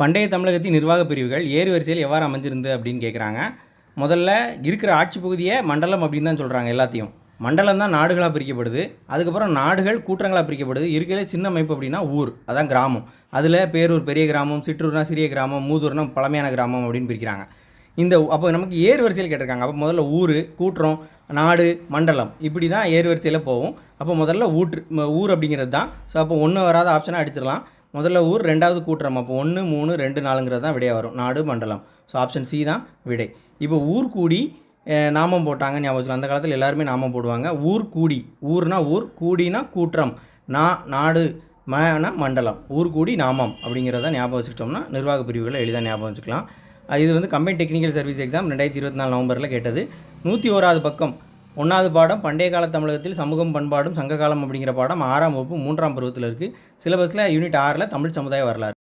பண்டைய தமிழகத்தின் நிர்வாக பிரிவுகள் ஏறு வரிசையில் எவ்வாறு அமைஞ்சிருந்து அப்படின்னு கேட்குறாங்க முதல்ல இருக்கிற ஆட்சி பகுதியை மண்டலம் அப்படின்னு தான் சொல்கிறாங்க எல்லாத்தையும். மண்டலம் தான் நாடுகளாக பிரிக்கப்படுது. அதுக்கப்புறம் நாடுகள் கூட்டங்களாக பிரிக்கப்படுது. இருக்கிற சின்ன அமைப்பு அப்படின்னா ஊர் அதான் கிராமம். அதில் பேரூர் பெரிய கிராமம் சிற்றூர்னா சிறிய கிராமம் மூதூர்னா பழமையான கிராமம் அப்படின்னு பிரிக்கிறாங்க. இந்த அப்போ நமக்கு ஏறு வரிசையில் கேட்டிருக்காங்க. அப்போ முதல்ல ஊர் கூட்டுறோம் நாடு மண்டலம். இப்படி தான் ஏறு வரிசையில் போகும். அப்போ முதல்ல ஊற்று ஊர் அப்படிங்கிறது தான். ஸோ அப்போ ஒன்று வராத ஆப்ஷனாக அடிச்சிடலாம். முதல்ல ஊர் ரெண்டாவது கூட்டுறோம் அப்போ ஒன்று மூணு ரெண்டு நாலுங்கிறது தான் விடையாக வரும். நாடு மண்டலம். ஸோ ஆப்ஷன் சி தான் விடை. இப்போ ஊர் கூடி நாமம் போட்டாங்க ஞாபகம் அந்த காலத்தில் எல்லாருமே நாமம் போடுவாங்க. ஊர் கூடி. ஊர்னா ஊர் கூடினா கூற்றம். நா நாடு மனா மண்டலம். ஊர் கூடி நாமம் அப்படிங்கிறத ஞாபகம் வச்சுக்கிட்டோம்னா நிர்வாக பிரிவுகளை எளிதாக ஞாபகம் வச்சுக்கலாம். இது வந்து கம்பைன் டெக்னிக்கல் சர்வீஸ் எக்ஸாம் ரெண்டாயிரத்தி இருபத்தி நாலு நவம்பரில் கேட்டது. நூற்றி ஓராவது பக்கம் ஒன்றாவது பாடம் பண்டைய கால தமிழகத்தில் சமூகம் பண்பாடும் சங்ககாலம் அப்படிங்கிற பாடம் ஆறாம் வகுப்பு மூன்றாம் பருவத்தில் இருக்குது சிலபஸில் யூனிட் ஆறில் தமிழ் சமுதாய வரலாறு.